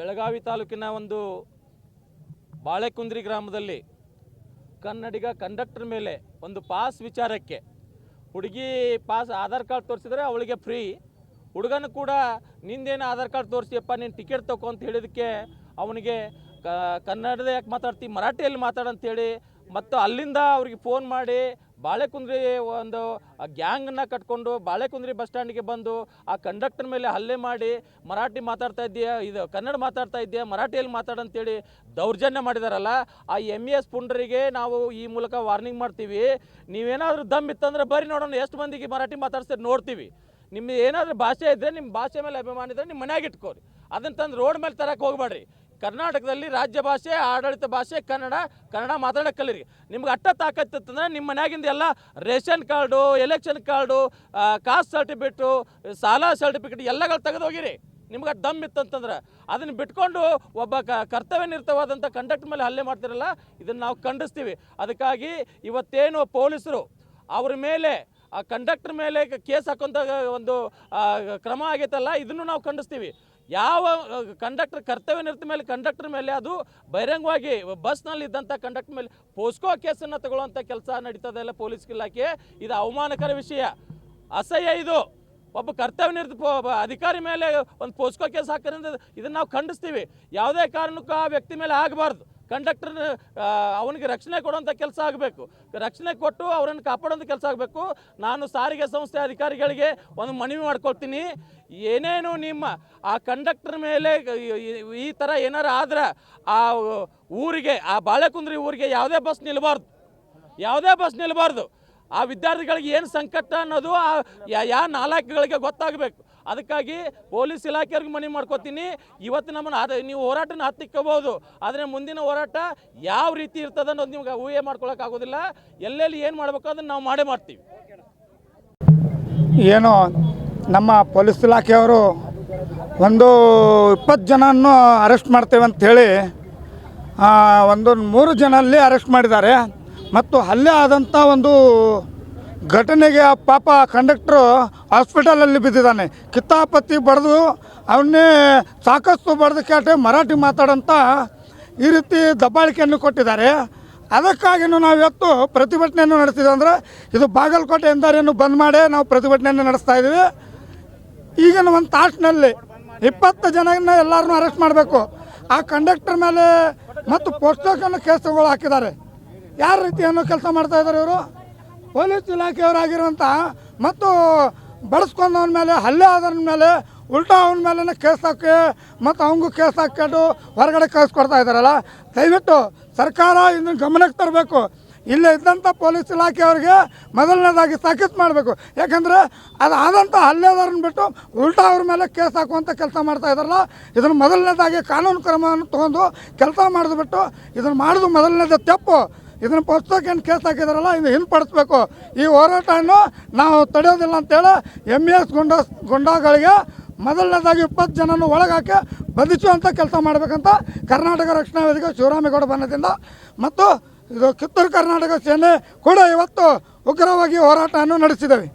ಬೆಳಗಾವಿ ತಾಲೂಕಿನ ಒಂದು ಬಾಳೆಕುಂದ್ರಿ ಗ್ರಾಮದಲ್ಲಿ ಕನ್ನಡಿಗ ಕಂಡಕ್ಟರ್ ಮೇಲೆ ಒಂದು ಪಾಸ್ ವಿಚಾರಕ್ಕೆ ಹುಡುಗಿ ಪಾಸ್ ಆಧಾರ್ ಕಾರ್ಡ್ ತೋರಿಸಿದ್ರೆ ಅವಳಿಗೆ ಫ್ರೀ. ಹುಡುಗನ ಕೂಡ ನಿಂದೇನು ಆಧಾರ್ ಕಾರ್ಡ್ ತೋರಿಸಿಯಪ್ಪ, ನೀನು ಟಿಕೆಟ್ ತಗೋ ಅಂತ ಹೇಳಿದಕ್ಕೆ ಅವನಿಗೆ ಕನ್ನಡದ ಯಾಕೆ ಮಾತಾಡ್ತಿ, ಮರಾಠಿಯಲ್ಲಿ ಮಾತಾಡಂತೇಳಿ ಮತ್ತು ಅಲ್ಲಿಂದ ಅವ್ರಿಗೆ ಫೋನ್ ಮಾಡಿ ಬಾಳೆಕುಂದ್ರಿ ಒಂದು ಗ್ಯಾಂಗನ್ನು ಕಟ್ಕೊಂಡು ಬಾಳೆಕುಂದ್ರಿ ಬಸ್ ಸ್ಟ್ಯಾಂಡಿಗೆ ಬಂದು ಆ ಕಂಡಕ್ಟರ್ ಮೇಲೆ ಹಲ್ಲೆ ಮಾಡಿ ಮರಾಠಿ ಮಾತಾಡ್ತಾ ಇದ್ದೀಯಾ, ಇದು ಕನ್ನಡ ಮಾತಾಡ್ತಾ ಇದ್ದೀಯಾ, ಮರಾಠಿಯಲ್ಲಿ ಮಾತಾಡಂತೇಳಿ ದೌರ್ಜನ್ಯ ಮಾಡಿದಾರಲ್ಲ, ಆ ಎಂ ಎಸ್ ಪುಂಡರಿಗೆ ನಾವು ಈ ಮೂಲಕ ವಾರ್ನಿಂಗ್ ಮಾಡ್ತೀವಿ. ನೀವೇನಾದರೂ ದಮ್ ಇತ್ತಂದ್ರೆ ಬರೀ ನೋಡೋಣ, ಎಷ್ಟು ಮಂದಿಗೆ ಮರಾಠಿ ಮಾತಾಡ್ಸ್ತಾರೆ ನೋಡ್ತೀವಿ. ನಿಮ್ಮ ಏನಾದರೂ ಭಾಷೆ ಇದ್ದರೆ ನಿಮ್ಮ ಭಾಷೆ ಮೇಲೆ ಅಭಿಮಾನ ಇದ್ದರೆ ನಿಮ್ಮ ಮನೆಯಾಗಿಟ್ಕೋರಿ ಅದನ್ನ ತಂದು ರೋಡ್ ಮೇಲೆ ತರಕ್ಕೆ ಹೋಗ್ಬೇಡ್ರಿ. ಕರ್ನಾಟಕದಲ್ಲಿ ರಾಜ್ಯ ಭಾಷೆ, ಆಡಳಿತ ಭಾಷೆ, ಕನ್ನಡ ಕನ್ನಡ ಮಾತಾಡೋಕೆ ಕಲೀರಿ ನಿಮ್ಗೆ ಅಟ್ಟ ತಾಕತ್ತಿತ್ತಂದ್ರೆ ನಿಮ್ಮ ಮನ್ಯಾಗಿಂದ ಎಲ್ಲ ration card, election card caste certificate, ಸಾಲ ಸರ್ಟಿಫಿಕೇಟ್ ಎಲ್ಲಗಳು ತೆಗೆದು ಹೋಗಿರಿ. ನಿಮ್ಗೆ ಅದು ದಮ್ ಇತ್ತಂತಂದ್ರೆ. ಅದನ್ನು ಬಿಟ್ಕೊಂಡು ಒಬ್ಬ ಕ ಕರ್ತವ್ಯ ನಿರತವಾದಂಥ ಕಂಡಕ್ಟ್ ಮೇಲೆ ಹಲ್ಲೆ ಮಾಡ್ತಿರಲ್ಲ, ಇದನ್ನು ನಾವು ಖಂಡಿಸ್ತೀವಿ. ಅದಕ್ಕಾಗಿ ಇವತ್ತೇನು ಪೊಲೀಸರು ಅವ್ರ ಮೇಲೆ, ಆ ಕಂಡಕ್ಟರ್ ಮೇಲೆ ಕೇಸ್ ಹಾಕೋಂಥ ಒಂದು ಕ್ರಮ ಆಗೈತಲ್ಲ, ಇದನ್ನು ನಾವು ಖಂಡಿಸ್ತೀವಿ. ಯಾವ ಕಂಡಕ್ಟರ್ ಕರ್ತವ್ಯ ನಿರತ ಮೇಲೆ ಕಂಡಕ್ಟರ್ ಮೇಲೆ ಅದು ಬಹಿರಂಗವಾಗಿ ಬಸ್ನಲ್ಲಿ ಇದ್ದಂಥ ಕಂಡಕ್ಟರ್ ಮೇಲೆ ಪೋಸ್ಕೋ ಕೇಸನ್ನು ತಗೊಳ್ಳುವಂಥ ಕೆಲಸ ನಡೀತದೆ ಎಲ್ಲ ಪೊಲೀಸ್ ಇಲಾಖೆ. ಇದು ಅವಮಾನಕರ ವಿಷಯ. ಅಸಹ್ಯ ಇದು. ಒಬ್ಬ ಕರ್ತವ್ಯ ನಿರತ ಅಧಿಕಾರಿ ಮೇಲೆ ಒಂದು ಪೋಸ್ಕೋ ಕೇಸ್ ಹಾಕೋದ್ರಿಂದ ಇದನ್ನು ನಾವು ಖಂಡಿಸ್ತೀವಿ. ಯಾವುದೇ ಕಾರಣಕ್ಕೂ ಆ ವ್ಯಕ್ತಿ ಮೇಲೆ ಆಗಬಾರ್ದು. ಕಂಡಕ್ಟರ್ ಅವನಿಗೆ ರಕ್ಷಣೆ ಕೊಡುವಂಥ ಕೆಲಸ ಆಗಬೇಕು. ರಕ್ಷಣೆ ಕೊಟ್ಟು ಅವರನ್ನು ಕಾಪಾಡೋಂಥ ಕೆಲಸ ಆಗಬೇಕು. ನಾನು ಸಾರಿಗೆ ಸಂಸ್ಥೆ ಅಧಿಕಾರಿಗಳಿಗೆ ಒಂದು ಮನವಿ ಮಾಡ್ಕೊಳ್ತೀನಿ. ಏನೇನು ನಿಮ್ಮ, ಆ ಕಂಡಕ್ಟರ್ ಮೇಲೆ ಈ- ಥರ ಏನಾರು ಆದ್ರೆ ಆ ಊರಿಗೆ, ಆ ಬಾಳೆಕುಂದ್ರಿ ಊರಿಗೆ ಯಾವುದೇ ಬಸ್ ನಿಲ್ಲಬಾರ್ದು ಯಾವುದೇ ಬಸ್ ನಿಲ್ಲಬಾರ್ದು ಆ ವಿದ್ಯಾರ್ಥಿಗಳಿಗೆ ಏನು ಸಂಕಟ ಅನ್ನೋದು ಆ ಯಾ- ಯಾವ ನಾಲ್ಕುಗಳಿಗೆ ಗೊತ್ತಾಗಬೇಕು. ಅದಕ್ಕಾಗಿ ಪೊಲೀಸ್ ಇಲಾಖೆಯವ್ರಿಗೆ ಮನವಿ ಮಾಡ್ಕೋತೀನಿ. ಇವತ್ತು ನಮ್ಮನ್ನು ಅದು ನೀವು ಹೋರಾಟನ ಹತ್ತಿಕ್ಕೋಬೋದು ಆದರೆ ಮುಂದಿನ ಹೋರಾಟ ಯಾವ ರೀತಿ ಇರ್ತದೆ ಅನ್ನೋದು ನಿಮ್ಗೆ ಊಹೆ ಮಾಡ್ಕೊಳಕ್ಕಾಗೋದಿಲ್ಲ ಎಲ್ಲೆಲ್ಲಿ ಏನು ಮಾಡಬೇಕು ಅದನ್ನು ನಾವು ಮಾಡೇ ಮಾಡ್ತೀವಿ. ಏನು ನಮ್ಮ ಪೊಲೀಸ್ ಇಲಾಖೆಯವರು ಒಂದು ಇಪ್ಪತ್ತು ಜನನ್ನು ಅರೆಸ್ಟ್ ಮಾಡ್ತೇವೆ ಅಂಥೇಳಿ ಒಂದು ಮೂರು ಜನಲ್ಲಿ ಅರೆಸ್ಟ್ ಮಾಡಿದ್ದಾರೆ. ಮತ್ತು ಅಲ್ಲೇ ಆದಂಥ ಒಂದು ಘಟನೆಗೆ ಆ ಪಾಪ ಕಂಡಕ್ಟ್ರು ಹಾಸ್ಪಿಟಲಲ್ಲಿ ಬಿದ್ದಿದ್ದಾನೆ. ಕಿತ್ತಾಪತ್ತಿ ಬಡಿದು ಅವನ್ನೇ ಸಾಕಷ್ಟು ಬಡ್ದು ಕೇಟೆ ಮರಾಠಿ ಮಾತಾಡೋಂಥ ಈ ರೀತಿ ದಬ್ಬಾಳಿಕೆಯನ್ನು ಕೊಟ್ಟಿದ್ದಾರೆ. ಅದಕ್ಕಾಗಿನೂ ನಾವು ಇವತ್ತು ಪ್ರತಿಭಟನೆಯನ್ನು ನಡೆಸಿದ್ವಿ ಅಂದರೆ ಇದು ಬಾಗಲಕೋಟೆ ಎಂದರೇನು ಬಂದ್ ಮಾಡಿ ನಾವು ಪ್ರತಿಭಟನೆಯನ್ನು ನಡೆಸ್ತಾ ಇದ್ದೀವಿ. ಈಗಿನ ಒಂದು ತಾಸಿನಲ್ಲಿ ಇಪ್ಪತ್ತು ಜನನ ಎಲ್ಲರನ್ನೂ ಅರೆಸ್ಟ್ ಮಾಡಬೇಕು. ಆ ಕಂಡಕ್ಟರ್ ಮೇಲೆ ಮತ್ತು ಪೋಸ್ಟರ್ಕನ್ನು ಕೇಸ್ಗಳು ಹಾಕಿದ್ದಾರೆ. ಯಾವ ರೀತಿಯನ್ನು ಕೆಲಸ ಮಾಡ್ತಾ ಇದ್ದಾರೆ ಇವರು? ಪೊಲೀಸ್ ಇಲಾಖೆಯವರಾಗಿರುವಂಥ ಮತ್ತು ಬಳಸ್ಕೊಂಡವನ ಮೇಲೆ, ಹಲ್ಲೆ ಆದವನ ಮೇಲೆ, ಉಲ್ಟಾ ಅವನ ಮೇಲೆ ಕೇಸ್ ಹಾಕಿ ಮತ್ತು ಅವಂಗೂ ಕೇಸ್ ಹಾಕ್ಕೊಂಡು ಹೊರಗಡೆ ಕಳಿಸ್ಕೊಡ್ತಾ ಇದ್ದಾರಲ್ಲ? ದಯವಿಟ್ಟು ಸರ್ಕಾರ ಇದನ್ನು ಗಮನಕ್ಕೆ ತರಬೇಕು. ಇಲ್ಲೇ ಇದ್ದಂಥ ಪೊಲೀಸ್ ಇಲಾಖೆಯವ್ರಿಗೆ ಮೊದಲನೇದಾಗಿ ತಾಕೀತು ಮಾಡಬೇಕು. ಯಾಕಂದರೆ ಅದು ಆದಂಥ ಹಲ್ಲೆದಾರನ ಬಿಟ್ಟು ಉಲ್ಟಾ ಅವ್ರ ಮೇಲೆ ಕೇಸ್ ಹಾಕುವಂಥ ಕೆಲಸ ಮಾಡ್ತಾ ಇದ್ದಾರಲ್ಲ? ಇದನ್ನು ಮೊದಲನೇದಾಗಿ ಕಾನೂನು ಕ್ರಮವನ್ನು ತೊಗೊಂಡು ಕೆಲಸ ಮಾಡಿದ್ಬಿಟ್ಟು ಇದನ್ನು ಮಾಡೋದು ಮೊದಲನೇದು ತಪ್ಪು. ಇದನ್ನು ಪುಸ್ತಕೇನು ಕೇಸ್ ಹಾಕಿದಾರಲ್ಲ ಇದು ಹಿಂಪಡಿಸ್ಬೇಕು ಈ ಹೋರಾಟವನ್ನು ನಾವು ತಡೆಯೋದಿಲ್ಲ ಅಂತೇಳಿ ಎಂ ಎಸ್ ಗುಂಡ, ಗುಂಡಾಗಳಿಗೆ ಮೊದಲನೇದಾಗಿ ಇಪ್ಪತ್ತು ಜನನ ಒಳಗಾಕಿ ಬದಿಸುವಂಥ ಕೆಲಸ ಮಾಡಬೇಕಂತ ಕರ್ನಾಟಕ ರಕ್ಷಣಾ ವೇದಿಕೆ ಶಿವರಾಮೇಗೌಡ ಬಣ್ಣದಿಂದ ಮತ್ತು ಇದು ಕಿತ್ತೂರು ಕರ್ನಾಟಕ ಸೇನೆ ಕೂಡ ಇವತ್ತು ಉಗ್ರವಾಗಿ ಹೋರಾಟವನ್ನು ನಡೆಸಿದ್ದೇವೆ